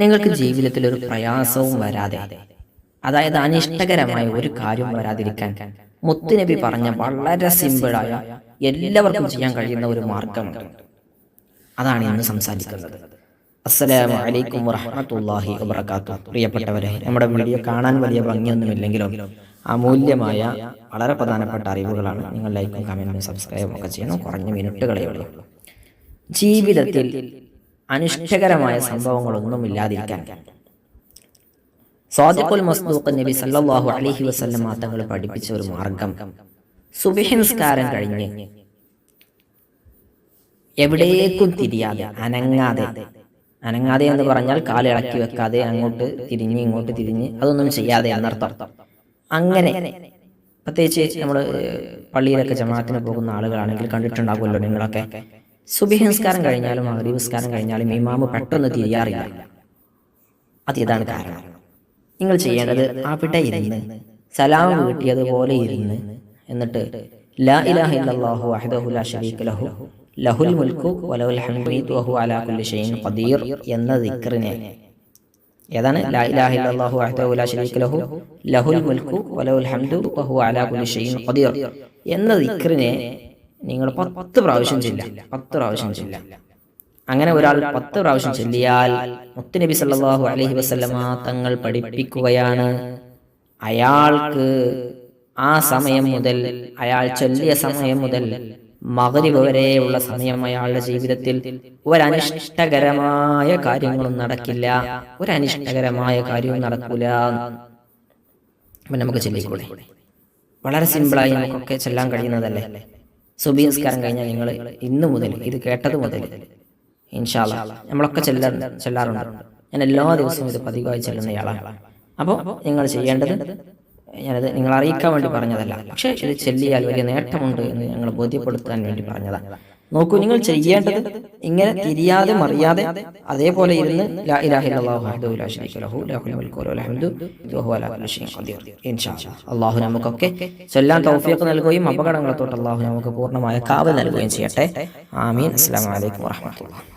നിങ്ങൾക്ക് ജീവിതത്തിൽ ഒരു പ്രയാസവും വരാതെ. അതായത് അനിഷ്ടകരമായ ഒരു കാര്യവും വരാതിരിക്കാൻ മുത്തുനബി പറഞ്ഞ വളരെ സിമ്പിളായ എല്ലാവർക്കും ചെയ്യാൻ കഴിയുന്ന ഒരു മാർഗമുണ്ട്. അതാണ് ഇന്ന് സംസാരിക്കുന്നത്. അസ്സലാമു അലൈക്കും വറഹ്മത്തുള്ളാഹി വബറകാതുഹു. പ്രിയപ്പെട്ടവരെ നമ്മുടെ വീഡിയോ കാണാൻ വലിയ ഭംഗിയൊന്നുമില്ലെങ്കിലും അമൂല്യമായ വളരെ പ്രധാനപ്പെട്ട അറിവുകളാണ് നിങ്ങൾ ലൈക്കും കമന്റും സബ്സ്ക്രൈബും ഒക്കെ ചെയ്യണം. കുറഞ്ഞ മിനിറ്റുകളേ ഉള്ളൂ. ജീവിതത്തിൽ അനിഷ്ടകരമായ സംഭവങ്ങളൊന്നും ഇല്ലാതിരിക്കാൻ സ്വാദിഖുൽ മസ്ദൂഖ് നബി സല്ലല്ലാഹു അലൈഹി വസല്ലം തങ്ങൾ പഠിപ്പിച്ച ഒരു മാർഗം. സുബഹി നിസ്കാരം കഴിഞ്ഞ് എവിടേക്കും തിരിയാതെ അനങ്ങാതെ. അനങ്ങാതെ എന്ന് പറഞ്ഞാൽ കാലിളക്കി വെക്കാതെ അങ്ങോട്ട് തിരിഞ്ഞ് ഇങ്ങോട്ട് തിരിഞ്ഞ് അതൊന്നും ചെയ്യാതെ എന്നർത്ഥം. അങ്ങനെ പ്രത്യേകിച്ച് നമ്മൾ പള്ളിയിലൊക്കെ ജമാഅത്തിന് പോകുന്ന ആളുകളാണെങ്കിൽ കണ്ടിട്ടുണ്ടാകുമല്ലോ നിങ്ങളൊക്കെ. സുബഹി നിസ്കാരം കഴിഞ്ഞാലും മഗ്രിബ് നിസ്കാരം കഴിഞ്ഞാലും ഇമാമ് പെട്ടെന്ന് തിരിയാറില്ല അത് ഇതാണ് കാരണം? നിങ്ങൾ ചെയ്യേണ്ടത് അവിടെ ഇരുന്ന് സലാം കിട്ടിയതുപോലെ ഇരുന്ന് എന്നിട്ട് ലാ ഇലാഹ ഇല്ലല്ലാഹു വഹ്ദഹു ലാ ശരീക ലഹു. ലഹുൽ മുൽക്കു വലഹുൽ വഹു അലാ കുല്ലി ഖദീർ എന്ന ദിക്റിനെ ഏതാണ്? ലാ ഇലാഹ ഇല്ലല്ലാഹു വഹ്ദഹു ലാ ശരീക ലഹു. ലഹുൽ മുൽക്കു വലഹുൽ ഹംദു വഹു അലാ കുല്ലി ഖദീർ എന്ന ദിക്റിനെ നിങ്ങൾ പത്ത് പ്രാവശ്യം ചെല്ലാം പത്ത് പ്രാവശ്യം ചെല്ലാം അങ്ങനെ ഒരാൾ പത്ത് പ്രാവശ്യം ചൊല്ലിയാൽ മുത്തുനബി സല്ലാഹു അലഹി വസ്ലമ തങ്ങൾ പഠിപ്പിക്കുകയാണ്. അയാൾക്ക് ആ സമയം മുതൽ അയാൾ ചൊല്ലിയ സമയം മുതൽ മകരിവ് വരെയുള്ള സമയം അയാളുടെ ജീവിതത്തിൽ ഒരനിഷ്ടകരമായ കാര്യങ്ങളും നടക്കില്ല. ഒരനിഷ്ടകരമായ കാര്യവും നടക്കൂല. നമുക്ക് ചൊല്ലിക്കൂടെ. വളരെ സിമ്പിളായി നമുക്കൊക്കെ ചെല്ലാൻ കഴിയുന്നതല്ലേ? സുബി നിസ്കാരം കഴിഞ്ഞാൽ നിങ്ങൾ ഇന്ന് മുതൽ ഇത് കേട്ടത് മുതൽ ഇൻഷാല്ല നമ്മളൊക്കെ ചെല്ലാ ചെല്ലാറുണ്ട്. ഞാൻ എല്ലാ ദിവസവും ഇത് പതിവായി ചെല്ലുന്നയാളാണ് അപ്പോൾ നിങ്ങൾ ചെയ്യേണ്ടത് ഞാനത് നിങ്ങൾ അറിയിക്കാൻ വേണ്ടി പറഞ്ഞതല്ല. പക്ഷേ ഇത് ചെല്ലിയാൽ വലിയ നേട്ടമുണ്ട് എന്ന് ഞങ്ങൾ ബോധ്യപ്പെടുത്താൻ വേണ്ടി പറഞ്ഞതാണ് നോക്കൂ നിങ്ങൾ ചെയ്യേണ്ടത് ഇങ്ങനെ തിരിയാതെ മറിയാതെ അതേപോലെ ഇരുന്ന് അള്ളാഹു നമുക്കൊക്കെ ചൊല്ലാൻ തൗഫീഖ് നൽകുകയും അപകടങ്ങളെ തൊട്ട് അല്ലാഹു നമുക്ക് പൂർണമായ കാവ് നൽകുകയും ചെയ്യട്ടെ. ആമീൻ. അസ്സലാമു അലൈക്കും വറഹ്മത്തുള്ളാഹി